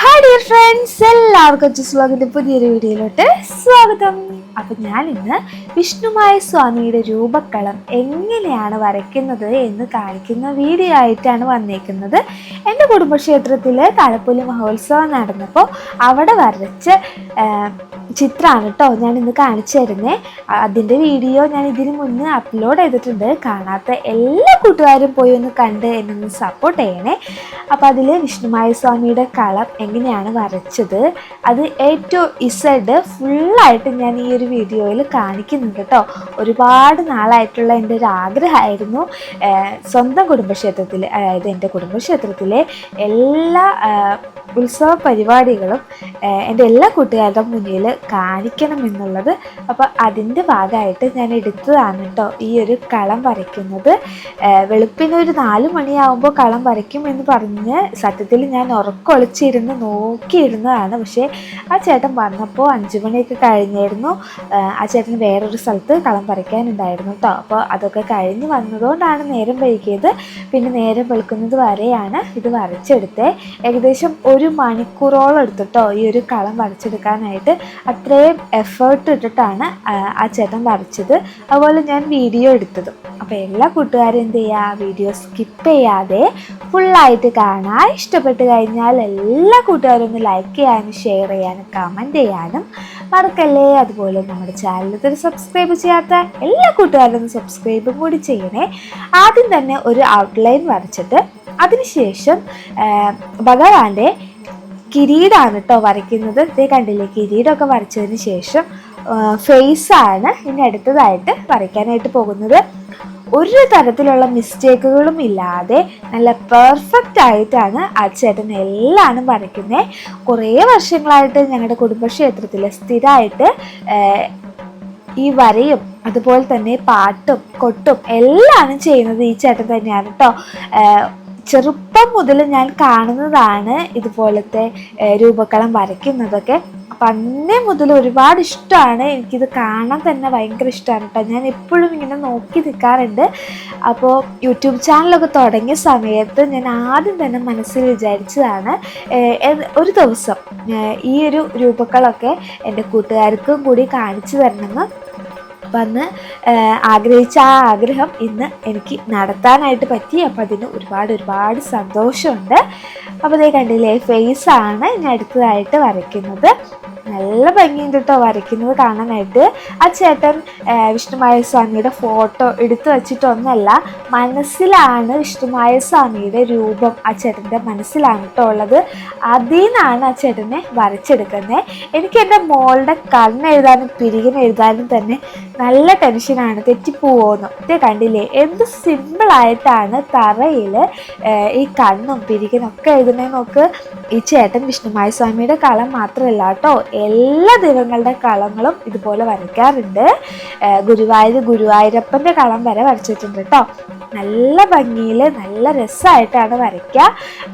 Hi dear friends എല്ലാവർക്കും സ്വാഗതം പുതിയൊരു വീഡിയോയിലോട്ട് സ്വാഗതം. അപ്പം ഞാൻ ഇന്ന് വിഷ്ണുമായ സ്വാമിയുടെ രൂപക്കളം എങ്ങനെയാണ് വരയ്ക്കുന്നത് എന്ന് കാണിക്കുന്ന വീഡിയോ ആയിട്ടാണ് വന്നേക്കുന്നത്. എന്റെ കുടുംബക്ഷേത്രത്തിൽ തലപ്പൊലി മഹോത്സവം നടന്നപ്പോൾ അവിടെ വരച്ച ചിത്രമാണ് കേട്ടോ ഞാൻ ഇന്ന് കാണിച്ചു തരുന്നേ. അതിന്റെ വീഡിയോ ഞാൻ ഇതിന് മുന്നേ അപ്ലോഡ് ചെയ്തിട്ടുണ്ട്. കാണാത്ത എല്ലാ കൂട്ടുകാരും പോയി ഒന്ന് കണ്ട് എന്നെ ഒന്ന് സപ്പോർട്ട് ചെയ്യണേ. അപ്പോൾ അതിൽ വിഷ്ണുമായ സ്വാമിയുടെ കളം എങ്ങനെയാണ് വരച്ചത്? അത് എ ഏറ്റവും ഇസഡ് ഫുള്ളായിട്ട് ഞാൻ ഈ ഒരു വീഡിയോയിൽ കാണിക്കുന്നുണ്ട് കേട്ടോ. ഒരുപാട് നാളായിട്ടുള്ള എന്റെ ഒരു ആഗ്രഹമായിരുന്നു. സ്വന്തം കുടുംബക്ഷേത്രത്തിൽ അതായത് എന്റെ കുടുംബക്ഷേത്രത്തിലെ എല്ലാ ഉത്സവ പരിപാടികളും എന്റെ എല്ലാ കൂട്ടുകാരുടെ മുന്നിൽ കാണിക്കണം എന്നുള്ളത്. അപ്പോൾ അതിന്റെ ഭാഗമായിട്ട് ഞാൻ എടുത്തതാണ് കേട്ടോ ഈ ഒരു കളം വരയ്ക്കുന്നത്. വെളുപ്പിന് ഒരു നാല് മണിയാവുമ്പോൾ കളം വരയ്ക്കും എന്ന് പറഞ്ഞ് സത്യത്തിൽ ഞാൻ ഉറക്കൊളിച്ചിരുന്ന് നോക്കിയിരുന്നതാണ്. പക്ഷേ ആ ചേട്ടൻ വന്നപ്പോൾ അഞ്ച് മണിയൊക്കെ കഴിഞ്ഞായിരുന്നു. ആ ചേട്ടന് വേറൊരു സ്ഥലത്ത് കളം വരയ്ക്കാനുണ്ടായിരുന്നു കേട്ടോ. അപ്പോൾ അതൊക്കെ കഴിഞ്ഞ് വന്നതുകൊണ്ടാണ് നേരം വൈകിയത്. പിന്നെ നേരം വെളുക്കുന്നത് വരെയാണ് ഇത് വരച്ചെടുത്തത് ഏകദേശം ഒരു മണിക്കൂറോളം എടുത്തിട്ടോ ഈ ഒരു കളം വരച്ചെടുക്കാനായിട്ട്. അത്രയും എഫേർട്ട് ഇട്ടിട്ടാണ് ആ, ചേട്ടൻ വരച്ചത്. അതുപോലെ ഞാൻ വീഡിയോ എടുത്തതും. അപ്പോൾ എല്ലാ കൂട്ടുകാരും എന്ത് ചെയ്യുക വീഡിയോ സ്കിപ്പ് ചെയ്യാതെ ഫുള്ളായിട്ട് കാണാൻ ഇഷ്ടപ്പെട്ട് കഴിഞ്ഞാൽ എല്ലാ കൂട്ടുകാരും ഒന്ന് ലൈക്ക് ചെയ്യാനും ഷെയർ ചെയ്യാനും കമന്റ് ചെയ്യാനും മറക്കല്ലേ? അതുപോലെ നമ്മുടെ ഇതുവരെ സബ്സ്ക്രൈബ് ചെയ്യാത്ത എല്ലാ കൂട്ടുകാരും ഒന്ന് സബ്സ്ക്രൈബും കൂടി ചെയ്യണേ. ആദ്യം തന്നെ ഒരു ഔട്ട്ലൈൻ വരച്ചിട്ട് അതിനുശേഷം ഭഗവാന്റെ കിരീടമാണ് കേട്ടോ വരയ്ക്കുന്നത്. ഇതേ കണ്ടില്ലേ കിരീടമൊക്കെ വരച്ചതിന് ശേഷം ഫേസാണ് ഇനി അടുത്തതായിട്ട് വരയ്ക്കാനായിട്ട് പോകുന്നത്. ഒരു തരത്തിലുള്ള മിസ്റ്റേക്കുകളും ഇല്ലാതെ നല്ല പെർഫെക്റ്റ് ആയിട്ടാണ് ആ ചേട്ടൻ എല്ലാം വരയ്ക്കുന്നത് കുറേ വർഷങ്ങളായിട്ട് ഞങ്ങളുടെ കുടുംബക്ഷേത്രത്തിൽ സ്ഥിരമായിട്ട് ഈ വരയും അതുപോലെ തന്നെ പാട്ടും കൊട്ടും എല്ലാം ചെയ്യുന്നത് ഈ ചേട്ടൻ തന്നെയാണ് കേട്ടോ ചെറുപ്പം മുതൽ ഞാൻ കാണുന്നതാണ് ഇതുപോലത്തെ രൂപകളം വരയ്ക്കുന്നതൊക്കെ. അപ്പം അന്നേ മുതൽ ഒരുപാട് ഇഷ്ടമാണ്. എനിക്കിത് കാണാൻ തന്നെ ഭയങ്കര ഇഷ്ടമാണ് കേട്ടോ. ഞാൻ എപ്പോഴും ഇങ്ങനെ നോക്കി നിൽക്കാറുണ്ട് അപ്പോൾ യൂട്യൂബ് ചാനലൊക്കെ തുടങ്ങിയ സമയത്ത് ഞാൻ ആദ്യം തന്നെ മനസ്സിൽ വിചാരിച്ചതാണ് ഒരു ദിവസം ഈ ഒരു രൂപക്കളൊക്കെ എന്റെ കൂട്ടുകാർക്കും കൂടി കാണിച്ചു തരണമെന്ന്. വന്ന് അന്ന് ആഗ്രഹിച്ച ആ ആഗ്രഹം ഇന്ന് എനിക്ക് നടത്താനായിട്ട് പറ്റി. അപ്പോൾ അതിന് ഒരുപാട് ഒരുപാട് സന്തോഷമുണ്ട്. അപ്പോൾ ഇതേ കണ്ടില്ലേ ഫേസ് ആണ് ഞാൻ അടുത്തതായിട്ട് വരയ്ക്കുന്നത്. നല്ല ഭംഗിയുണ്ട് കേട്ടോ വരയ്ക്കുന്നത് കാണാനായിട്ട്. ആ ചേട്ടൻ വിഷ്ണുമായ സ്വാമിയുടെ ഫോട്ടോ എടുത്തു വച്ചിട്ടൊന്നല്ല മനസ്സിലാണ് വിഷ്ണുമായ സ്വാമിയുടെ രൂപം ആ ചേട്ടന്റെ മനസ്സിലാണ് കേട്ടോ ഉള്ളത്. അതിൽ നിന്നാണ് ആ ചേട്ടനെ വരച്ചെടുക്കുന്നത്. എനിക്ക് എന്റെ മോളുടെ കണ്ണെഴുതാനും പിരികിനെഴുതാനും തന്നെ നല്ല ടെൻഷനാണ് തെറ്റിപ്പോവോന്ന് ഇത് കണ്ടില്ലേ? എന്ത് സിമ്പിളായിട്ടാണ് തറയിൽ ഈ കണ്ണും പിരികിനും ഒക്കെ ഈ ചേട്ടൻ വിഷ്ണുമായ സ്വാമിയുടെ കളം മാത്രമല്ല കേട്ടോ എല്ലാ ദൈവങ്ങളുടെ കളങ്ങളും ഇതുപോലെ വരയ്ക്കാറുണ്ട്. ഗുരുവായൂർ ഗുരുവായൂരപ്പന്റെ കളം വരെ വരച്ചിട്ടുണ്ട് കേട്ടോ. നല്ല ഭംഗിയിൽ നല്ല രസമായിട്ടാണ് വരയ്ക്കുക.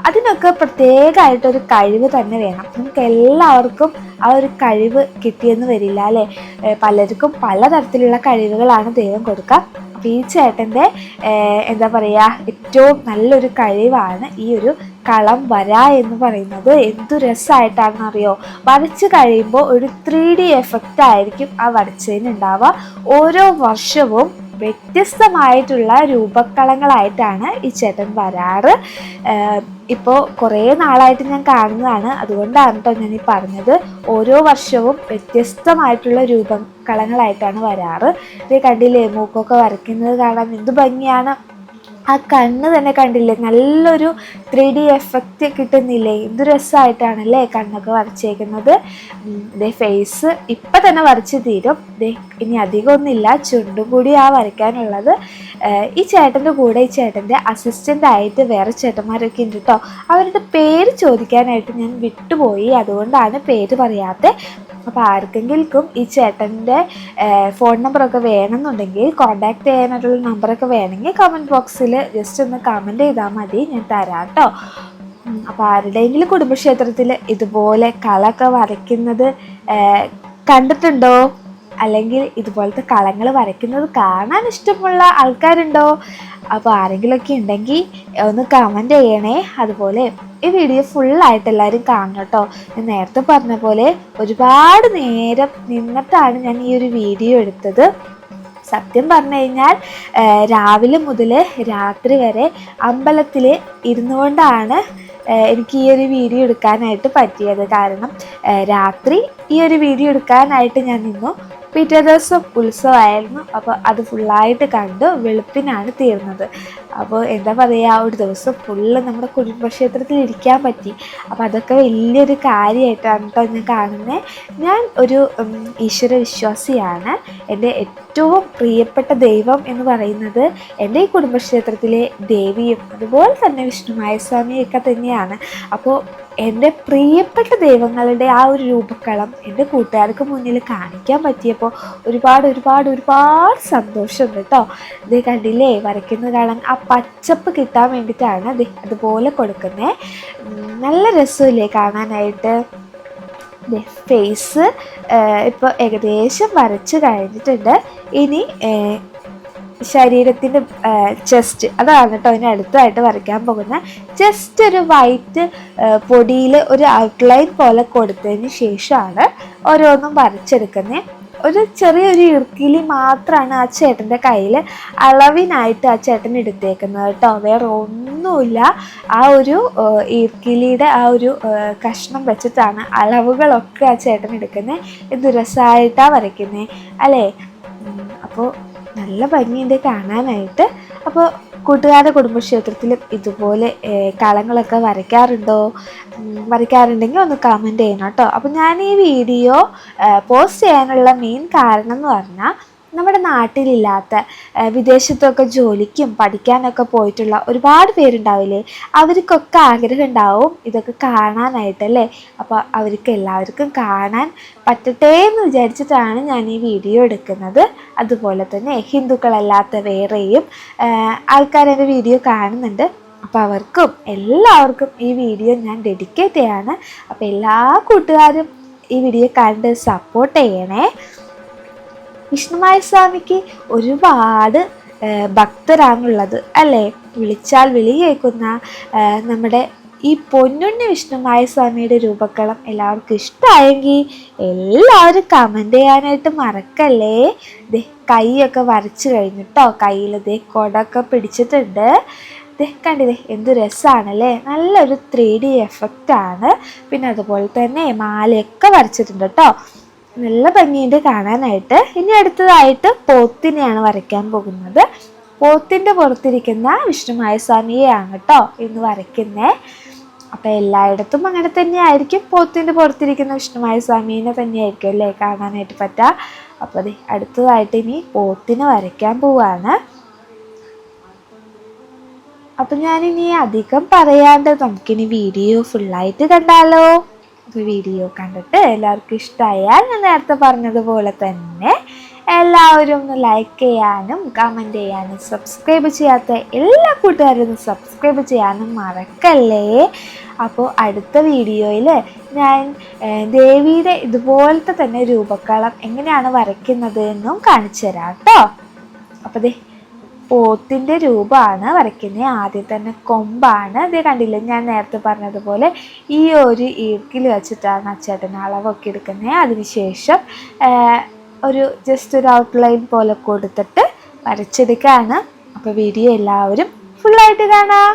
അതിനൊക്കെ പ്രത്യേകമായിട്ടൊരു കഴിവ് തന്നെ വേണം. നമുക്ക് എല്ലാവർക്കും ആ ഒരു കഴിവ് കിട്ടിയെന്ന് വരില്ല അല്ലേ? പലർക്കും പലതരത്തിലുള്ള കഴിവുകളാണ് ദൈവം കൊടുക്കുക. ഈ ചേട്ടന്റെ എന്താ പറയുക ഏറ്റവും നല്ലൊരു കഴിവാണ് ഈ ഒരു കളം വര എന്ന് പറയുന്നത്. എന്തു രസമായിട്ടാണെന്ന് അറിയോ വരച്ച് കഴിയുമ്പോൾ ഒരു ത്രീ ഡി എഫക്റ്റ് ആയിരിക്കും ആ വരച്ചതിന് ഉണ്ടാവുക. ഓരോ വർഷവും വ്യത്യസ്തമായിട്ടുള്ള രൂപക്കളങ്ങളായിട്ടാണ് ഈ ചേട്ടൻ വരാറ്. ഇപ്പോൾ കുറേ നാളായിട്ട് ഞാൻ കാണുന്നതാണ്. അതുകൊണ്ടാണ് കേട്ടോ ഞാൻ ഈ പറഞ്ഞത്. ഓരോ വർഷവും വ്യത്യസ്തമായിട്ടുള്ള രൂപക്കളങ്ങളായിട്ടാണ് വരാറ്. ഇത് കണ്ടില്ലേ മൂക്കൊക്കെ വരയ്ക്കുന്നത് കാണാൻ എന്ത് ഭംഗിയാണ്. ആ കണ്ണ് തന്നെ കണ്ടില്ലേ? നല്ലൊരു ത്രീ ഡി എഫക്റ്റ് കിട്ടുന്നില്ലേ? എന്ത് രസമായിട്ടാണല്ലേ കണ്ണൊക്കെ വരച്ചേക്കുന്നത്? ഇതേ ഫേസ് ഇപ്പം തന്നെ വരച്ച് തീരും. ഇതേ ഇനി അധികമൊന്നുമില്ല ചുണ്ടും കൂടി ആ വരയ്ക്കാനുള്ളത്. ഈ ചേട്ടന്റെ കൂടെ ഈ ചേട്ടന്റെ അസിസ്റ്റന്റ് ആയിട്ട് വേറെ ചേട്ടന്മാരൊക്കെ ഉണ്ട് കേട്ടോ അവരുടെ പേര് ചോദിക്കാനായിട്ട് ഞാൻ വിട്ടുപോയി. അതുകൊണ്ടാണ് പേര് പറയാത്തത് അപ്പോൾ ആർക്കെങ്കിലും ഈ ചേട്ടന്റെ ഫോൺ നമ്പറൊക്കെ വേണമെന്നുണ്ടെങ്കിൽ കോൺടാക്ട് ചെയ്യാനായിട്ടുള്ള നമ്പറൊക്കെ വേണമെങ്കിൽ കമന്റ് ബോക്സിൽ ജസ്റ്റ് ഒന്ന് കമന്റ് ചെയ്താൽ മതി ഞാൻ തരാം കേട്ടോ അപ്പോൾ ആരുടെയെങ്കിലും കുടുംബക്ഷേത്രത്തിൽ ഇതുപോലെ കളൊക്കെ വരയ്ക്കുന്നത് കണ്ടിട്ടുണ്ടോ? അല്ലെങ്കിൽ ഇതുപോലത്തെ കളങ്ങൾ വരയ്ക്കുന്നത് കാണാൻ ഇഷ്ടമുള്ള ആൾക്കാരുണ്ടോ? അപ്പോൾ ആരെങ്കിലുമൊക്കെ ഉണ്ടെങ്കിൽ ഒന്ന് കമന്റ് ചെയ്യണേ. അതുപോലെ ഈ വീഡിയോ ഫുള്ളായിട്ട് എല്ലാവരും കാണണം കേട്ടോ. ഞാൻ നേരത്തെ പറഞ്ഞ പോലെ ഒരുപാട് നേരം നിന്നിട്ടാണ് ഞാൻ ഈ ഒരു വീഡിയോ എടുത്തത്. സത്യം പറഞ്ഞു കഴിഞ്ഞാൽ രാവിലെ മുതൽ രാത്രി വരെ അമ്പലത്തിൽ ഇരുന്നുകൊണ്ടാണ് എനിക്ക് ഈ ഒരു വീഡിയോ എടുക്കാനായിട്ട് പറ്റിയത്. കാരണം രാത്രി ഈ ഒരു വീഡിയോ എടുക്കാനായിട്ട് ഞാൻ നിന്നു. പിറ്റേ ദിവസം ഉത്സവമായിരുന്നു. അപ്പോൾ അത് ഫുള്ളായിട്ട് കണ്ട് വെളുപ്പിനാണ് തീർന്നത്. അപ്പോൾ എന്താ പറയുക ഒരു ദിവസം ഫുള്ള് നമ്മുടെ കുടുംബക്ഷേത്രത്തിൽ ഇരിക്കാൻ പറ്റി. അപ്പോൾ അതൊക്കെ വലിയൊരു കാര്യമായിട്ടാണ് കേട്ടോ ഞാൻ കാണുന്നത്. ഞാൻ ഒരു ഈശ്വര വിശ്വാസിയാണ് എന്റെ ഏറ്റവും പ്രിയപ്പെട്ട ദൈവം എന്ന് പറയുന്നത് എന്റെ ഈ കുടുംബക്ഷേത്രത്തിലെ ദേവിയും അതുപോലെ തന്നെ വിഷ്ണുമായ സ്വാമിയൊക്കെ തന്നെയാണ്. അപ്പോൾ എന്റെ പ്രിയപ്പെട്ട ദൈവങ്ങളുടെ ആ ഒരു രൂപക്കളം എന്റെ കൂട്ടുകാർക്ക് മുന്നിൽ കാണിക്കാൻ പറ്റിയപ്പോൾ ഒരുപാട് ഒരുപാട് ഒരുപാട് സന്തോഷമുണ്ട് കേട്ടോ. ഇത് കണ്ടില്ലേ വരയ്ക്കുന്ന കാണാൻ ആ പച്ചപ്പ് കിട്ടാൻ വേണ്ടിയിട്ടാണ് അത് അതുപോലെ കൊടുക്കുന്നത് നല്ല രസമില്ലേ കാണാനായിട്ട്. ഫേസ് ഇപ്പോൾ ഏകദേശം വരച്ച് കഴിഞ്ഞിട്ടുണ്ട്. ഇനി ശരീരത്തിന്റെ ചെസ്റ്റ് അതാണ് കേട്ടോ അതിന് അടുത്തായിട്ട് വരയ്ക്കാൻ പോകുന്ന. ജസ്റ്റ് ഒരു വൈറ്റ് പൊടിയിൽ ഒരു ഔട്ട്ലൈൻ പോലെ കൊടുത്തതിന് ശേഷമാണ് ഓരോന്നും വരച്ചെടുക്കുന്നത്. ഒരു ചെറിയൊരു ഇറുക്കിലി മാത്രമാണ് ആ ചേട്ടന്റെ കയ്യിൽ അളവിനായിട്ട് ആ ചേട്ടൻ എടുത്തേക്കുന്നത് കേട്ടോ വേറെ ഒന്നുമില്ല ആ ഒരു ഇറുക്കിലിയുടെ ആ ഒരു കഷ്ണം വെച്ചിട്ടാണ് അളവുകളൊക്കെ ആ ചേട്ടൻ എടുക്കുന്നത്. ഇത് രസമായിട്ടാണ് വരയ്ക്കുന്നത്. അല്ലേ? അപ്പോൾ നല്ല ഭംഗിയുണ്ട് കാണാനായിട്ട്. അപ്പോൾ കൂട്ടുകാരുടെ കുടുംബക്ഷേത്രത്തിലും ഇതുപോലെ കളങ്ങളൊക്കെ വരയ്ക്കാറുണ്ടോ? വരയ്ക്കാറുണ്ടെങ്കിൽ ഒന്ന് കമന്റ് ചെയ്യണം കേട്ടോ. അപ്പോൾ ഞാൻ ഈ വീഡിയോ പോസ്റ്റ് ചെയ്യാനുള്ള മെയിൻ കാരണം എന്ന് പറഞ്ഞാൽ നമ്മുടെ നാട്ടിലില്ലാത്ത വിദേശത്തൊക്കെ ജോലിക്കും പഠിക്കാനൊക്കെ പോയിട്ടുള്ള ഒരുപാട് പേരുണ്ടാവില്ലേ? അവർക്കൊക്കെ ആഗ്രഹം ഉണ്ടാവും ഇതൊക്കെ കാണാനായിട്ടല്ലേ? അപ്പോൾ അവർക്ക് എല്ലാവർക്കും കാണാൻ പറ്റട്ടെ എന്ന് വിചാരിച്ചിട്ടാണ് ഞാൻ ഈ വീഡിയോ എടുക്കുന്നത്. അതുപോലെ തന്നെ ഹിന്ദുക്കളല്ലാത്ത വേറെയും ആൾക്കാർ എന്റെ വീഡിയോ കാണുന്നുണ്ട്. അപ്പോൾ അവർക്കും എല്ലാവർക്കും ഈ വീഡിയോ ഞാൻ ഡെഡിക്കേറ്റ് ചെയ്യാണ്. അപ്പോൾ എല്ലാ കൂട്ടുകാരും ഈ വീഡിയോ കണ്ട് സപ്പോർട്ട് ചെയ്യണേ. വിഷ്ണുമായ സ്വാമിക്ക് ഒരുപാട് ഭക്തരാണുള്ളത് അല്ലേ? വിളിച്ചാൽ വിളി കേൾക്കുന്ന നമ്മുടെ ഈ പൊന്നുണ്ണി വിഷ്ണുമായ സ്വാമിയുടെ രൂപക്കളം എല്ലാവർക്കും ഇഷ്ടമായെങ്കിൽ എല്ലാവരും കമന്റ് ചെയ്യാനായിട്ട് മറക്കല്ലേ? ദേ കൈയൊക്കെ വരച്ച് കഴിഞ്ഞിട്ടോ കയ്യിൽ ദേ കൊടൊക്കെ പിടിച്ചിട്ടുണ്ട്. ദേ കണ്ടില്ലേ എന്ത് രസമാണല്ലേ നല്ലൊരു ത്രീ ഡി എഫക്റ്റാണ് പിന്നെ അതുപോലെ തന്നെ മാലയൊക്കെ വരച്ചിട്ടുണ്ട് കേട്ടോ നല്ല ഭംഗിയുണ്ട് കാണാനായിട്ട്. ഇനി അടുത്തതായിട്ട് പോത്തിനെയാണ് വരയ്ക്കാൻ പോകുന്നത്. പോത്തിന്റെ പുറത്തിരിക്കുന്ന വിഷ്ണുമായ സ്വാമിയെയാണ് കേട്ടോ ഇന്ന് വരയ്ക്കുന്നത് അപ്പം എല്ലായിടത്തും അങ്ങനെ തന്നെയായിരിക്കും. പോത്തിന്റെ പുറത്തിരിക്കുന്ന വിഷ്ണുമായ സ്വാമീനെ തന്നെയായിരിക്കും അല്ലേ കാണാനായിട്ട് പറ്റുക അപ്പോൾ അതെ അടുത്തതായിട്ട് ഇനി പോത്തിനെ വരയ്ക്കാൻ പോവാണ്. അപ്പം ഞാനിനി അധികം പറയാണ്ട് നമുക്കിനി വീഡിയോ ഫുള്ളായിട്ട് കണ്ടാലോ. അപ്പോൾ വീഡിയോ കണ്ടിട്ട് എല്ലാവർക്കും ഇഷ്ടമായാൽ ഞാൻ നേരത്തെ പറഞ്ഞതുപോലെ തന്നെ എല്ലാവരും ഒന്ന് ലൈക്ക് ചെയ്യാനും കമന്റ് ചെയ്യാനും സബ്സ്ക്രൈബ് ചെയ്യാത്ത എല്ലാ കൂട്ടുകാരും സബ്സ്ക്രൈബ് ചെയ്യാനും മറക്കല്ലേ? അപ്പോൾ അടുത്ത വീഡിയോയിൽ ഞാൻ ദേവിയുടെ ഇതുപോലത്തെ തന്നെ രൂപക്കളം എങ്ങനെയാണ് വരയ്ക്കുന്നത് എന്നും കാണിച്ചു തരാം കേട്ടോ. അപ്പോൾ ദേ പോത്തിന്റെ രൂപമാണ് വരയ്ക്കുന്നത്. ആദ്യം തന്നെ കൊമ്പാണ്. ഇത് കണ്ടില്ലേ? ഞാൻ നേരത്തെ പറഞ്ഞതുപോലെ ഈ ഒരു ഈർക്കിൽ വെച്ചിട്ടാണ് അച്ചേട്ടൻ അളവൊക്കെ എടുക്കുന്നത്. അതിനുശേഷം ഒരു ജസ്റ്റ് ഒരു ഔട്ട്ലൈൻ പോലെ കൊടുത്തിട്ട് വരച്ചെടുക്കുകയാണ്. അപ്പോൾ വീഡിയോ എല്ലാവരും ഫുള്ളായിട്ട് കാണാം.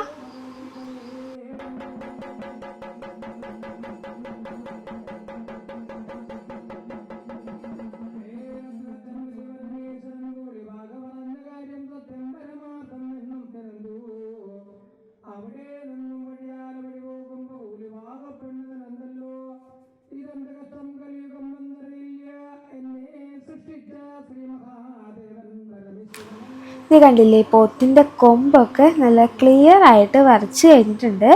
ഇത് കണ്ടില്ലേ പോത്തിന്റെ കൊമ്പൊക്കെ നല്ല ക്ലിയർ ആയിട്ട് വരച്ച് കഴിഞ്ഞിട്ടുണ്ട്.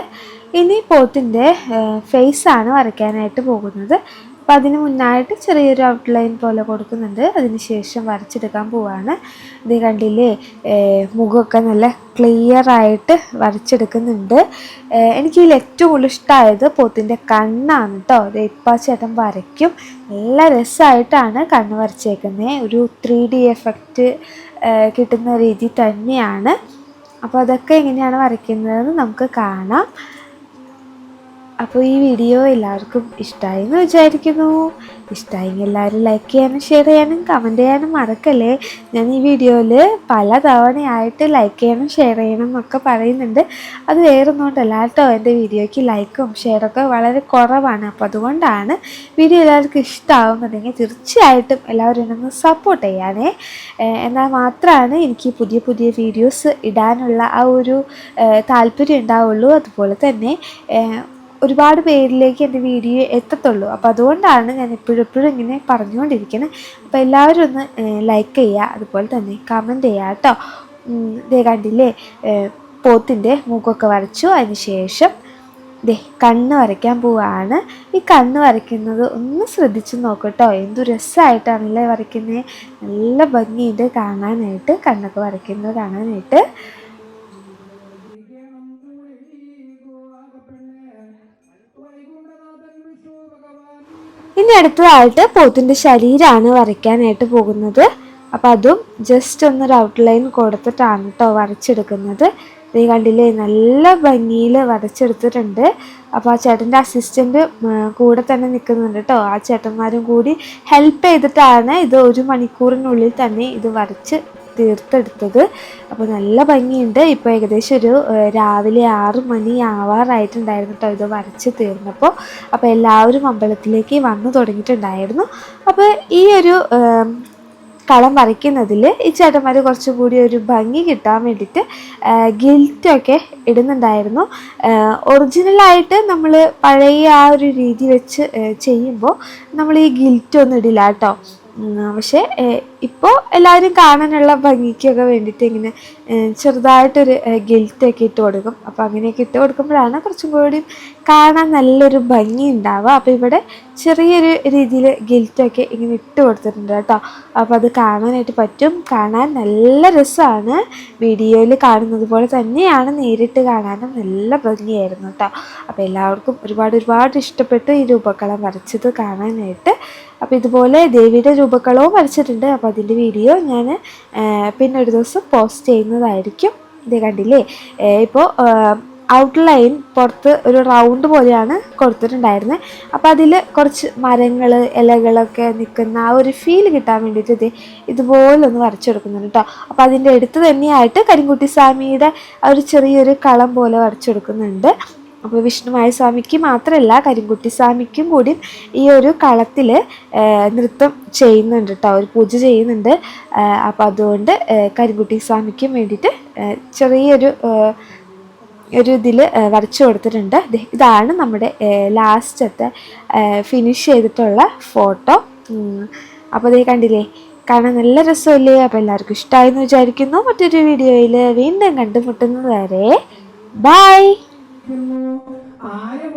ഇനി പോത്തിന്റെ ഫേസാണ് വരയ്ക്കാനായിട്ട് പോകുന്നത്. അപ്പം അതിന് മുന്നായിട്ട് ചെറിയൊരു ഔട്ട്ലൈൻ പോലെ കൊടുക്കുന്നുണ്ട്. അതിന് ശേഷം വരച്ചെടുക്കാൻ പോവാണ്. ഇത് കണ്ടില്ലേ മുഖമൊക്കെ നല്ല ക്ലിയർ ആയിട്ട് വരച്ചെടുക്കുന്നുണ്ട്. എനിക്ക് ഇതിൽ ഏറ്റവും കൂടുതൽ ഇഷ്ടമായത് പോത്തിന്റെ കണ്ണാണ് കേട്ടോ അത് ഇപ്പം ചേട്ടൻ വരയ്ക്കും. നല്ല രസമായിട്ടാണ് കണ്ണ് വരച്ചേക്കുന്നത് ഒരു ത്രീ ഡി എഫക്റ്റ് കിട്ടുന്ന രീതി തന്നെയാണ്. അപ്പോൾ അതൊക്കെ എങ്ങനെയാണ് വരയ്ക്കുന്നതെന്ന് നമുക്ക് കാണാം. അപ്പോൾ ഈ വീഡിയോ എല്ലാവർക്കും ഇഷ്ടമായി എന്ന് വിചാരിക്കുന്നു. ഇഷ്ടമായെങ്കിൽ എല്ലാവരും ലൈക്ക് ചെയ്യാനും ഷെയർ ചെയ്യാനും കമന്റ് ചെയ്യാനും മറക്കല്ലേ? ഞാൻ ഈ വീഡിയോയിൽ പല തവണയായിട്ട് ലൈക്ക് ചെയ്യണം ഷെയർ ചെയ്യണം എന്നൊക്കെ പറയുന്നുണ്ട്. അത് വേറൊന്നുകൊണ്ടല്ല കേട്ടോ എന്റെ വീഡിയോയ്ക്ക് ലൈക്കും ഷെയറൊക്കെ വളരെ കുറവാണ്. അപ്പോൾ അതുകൊണ്ടാണ് വീഡിയോ എല്ലാവർക്കും ഇഷ്ടമാവുന്നുണ്ടെങ്കിൽ തീർച്ചയായിട്ടും എല്ലാവരും എന്നൊന്ന് സപ്പോർട്ട് ചെയ്യാനേ എന്നാൽ മാത്രമാണ് എനിക്ക് പുതിയ പുതിയ വീഡിയോസ് ഇടാനുള്ള ആ ഒരു താല്പര്യം ഉണ്ടാവുള്ളൂ. അതുപോലെ തന്നെ ഒരുപാട് പേരിലേക്ക് എന്റെ വീഡിയോ എത്തത്തുള്ളൂ. അപ്പോൾ അതുകൊണ്ടാണ് ഞാൻ എപ്പോഴും എപ്പോഴും ഇങ്ങനെ പറഞ്ഞുകൊണ്ടിരിക്കുന്നത്. അപ്പോൾ എല്ലാവരും ഒന്ന് ലൈക്ക് ചെയ്യുക. അതുപോലെ തന്നെ കമന്റ് ചെയ്യുക കേട്ടോ. ദേ കണ്ടില്ലേ? പോത്തിന്റെ മൂക്കൊക്കെ വരച്ചു. അതിന് ശേഷം ദേ കണ്ണ് വരയ്ക്കാൻ പോവുകയാണ് ഈ കണ്ണ് വരയ്ക്കുന്നത് ഒന്ന് ശ്രദ്ധിച്ച് നോക്കട്ടോ എന്തു രസമായിട്ടാണല്ലേ വരയ്ക്കുന്നത് നല്ല ഭംഗിയുണ്ട് കാണാനായിട്ട്. കണ്ണൊക്കെ വരയ്ക്കുന്നത് കാണാനായിട്ട്. ഇനി അടുത്തതായിട്ട് പോത്തിന്റെ ശരീരമാണ് വരയ്ക്കാനായിട്ട് പോകുന്നത്. അപ്പോൾ അതും ജസ്റ്റ് ഒന്നൊരു ഔട്ട്ലൈൻ കൊടുത്തിട്ടാണ് കേട്ടോ വരച്ചെടുക്കുന്നത്. നീ കണ്ടില്ലേ നല്ല ഭംഗിയിൽ വരച്ചെടുത്തിട്ടുണ്ട്. അപ്പോൾ ആ ചേട്ടന്റെ അസിസ്റ്റന്റ് കൂടെ തന്നെ നിൽക്കുന്നുണ്ട് കേട്ടോ ആ ചേട്ടന്മാരും കൂടി ഹെൽപ്പ് ചെയ്തിട്ടാണ് ഇത് ഒരു മണിക്കൂറിനുള്ളിൽ തന്നെ ഇത് വരച്ച് തീർത്തെടുത്തത്. അപ്പോൾ നല്ല ഭംഗിയുണ്ട്. ഇപ്പോൾ ഏകദേശം ഒരു രാവിലെ ആറ് മണി ആവാറായിട്ടുണ്ടായിരുന്നു കേട്ടോ ഇത് വരച്ച് തീർന്നപ്പോൾ അപ്പോൾ എല്ലാവരും അമ്പലത്തിലേക്ക് വന്നു തുടങ്ങിയിട്ടുണ്ടായിരുന്നു. അപ്പോൾ ഈ ഒരു കളം വരയ്ക്കുന്നതിൽ ഈ ചേട്ടന്മാർ കുറച്ചും കൂടി ഒരു ഭംഗി കിട്ടാൻ വേണ്ടിയിട്ട് ഗിൽറ്റൊക്കെ ഇടുന്നുണ്ടായിരുന്നു. ഒറിജിനലായിട്ട് നമ്മൾ പഴയ ആ ഒരു രീതി വെച്ച് ചെയ്യുമ്പോൾ നമ്മൾ ഈ ഗിൽറ്റൊന്നും ഇടില്ല കേട്ടോ പക്ഷേ ഇപ്പോൾ എല്ലാവരും കാണാനുള്ള ഭംഗിക്കൊക്കെ വേണ്ടിയിട്ട് ഇങ്ങനെ ചെറുതായിട്ടൊരു ഗിൽറ്റൊക്കെ ഇട്ട് കൊടുക്കും. അപ്പോൾ അങ്ങനെയൊക്കെ ഇട്ട് കൊടുക്കുമ്പോഴാണ് കുറച്ചും കൂടി കാണാൻ നല്ലൊരു ഭംഗി ഉണ്ടാവുക. അപ്പോൾ ഇവിടെ ചെറിയൊരു രീതിയിൽ ഗിൽറ്റൊക്കെ ഇങ്ങനെ ഇട്ട് കൊടുത്തിട്ടുണ്ട് കേട്ടോ. അപ്പോൾ അത് കാണാനായിട്ട് പറ്റും. കാണാൻ നല്ല രസമാണ്. വീഡിയോയിൽ കാണുന്നത് പോലെ തന്നെയാണ് നേരിട്ട് കാണാനും നല്ല ഭംഗിയായിരുന്നു കേട്ടോ. അപ്പോൾ എല്ലാവർക്കും ഒരുപാട് ഒരുപാട് ഇഷ്ടപ്പെട്ടു ഈ രൂപക്കളം വരച്ചത് കാണാനായിട്ട്. അപ്പോൾ ഇതുപോലെ ദേവിയുടെ രൂപക്കളവും വരച്ചിട്ടുണ്ട്. അപ്പോൾ അതിന്റെ വീഡിയോ ഞാൻ പിന്നെ ഒരു ദിവസം പോസ്റ്റ് ചെയ്യുന്നതായിരിക്കും. ഇത് കണ്ടില്ലേ? ഇപ്പോൾ ഔട്ട്ലൈൻ പുറത്ത് ഒരു റൗണ്ട് പോലെയാണ് കൊടുത്തിട്ടുണ്ടായിരുന്നത് അപ്പോൾ അതിൽ കുറച്ച് മരങ്ങൾ ഇലകളൊക്കെ നിൽക്കുന്ന ആ ഒരു ഫീൽ കിട്ടാൻ വേണ്ടിയിട്ട് ഇത് ഇതുപോലെ ഒന്ന് വരച്ചെടുക്കുന്നുണ്ട് കേട്ടോ അപ്പോൾ അതിന്റെ അടുത്ത് തന്നെയായിട്ട് കരിങ്കുട്ടി സ്വാമിയുടെ ഒരു ചെറിയൊരു കളം പോലെ വരച്ചെടുക്കുന്നുണ്ട് അപ്പോൾ വിഷ്ണുമായ സ്വാമിക്ക് മാത്രമല്ല കരിങ്കുട്ടി സ്വാമിക്കും കൂടി ഈ ഒരു കളത്തിൽ നൃത്തം ചെയ്യുന്നുണ്ട് കേട്ടോ ഒരു പൂജ ചെയ്യുന്നുണ്ട്. അപ്പോൾ അതുകൊണ്ട് കരിങ്കുട്ടി സ്വാമിക്കും വേണ്ടിയിട്ട് ചെറിയൊരു ഒരു ഇതിൽ വരച്ചു കൊടുത്തിട്ടുണ്ട്. ഇതാണ് നമ്മുടെ ലാസ്റ്റത്തെ ഫിനിഷ് ചെയ്തിട്ടുള്ള ഫോട്ടോ. അപ്പോൾ അതേ കണ്ടില്ലേ കാണാൻ നല്ല രസമല്ലേ? അപ്പോൾ എല്ലാവർക്കും ഇഷ്ടമായി എന്ന് വിചാരിക്കുന്നു. മറ്റൊരു വീഡിയോയിൽ വീണ്ടും കണ്ടുമുട്ടുന്നത് വരെ ബൈ! ആയമോഹം പ്രണയമോഹം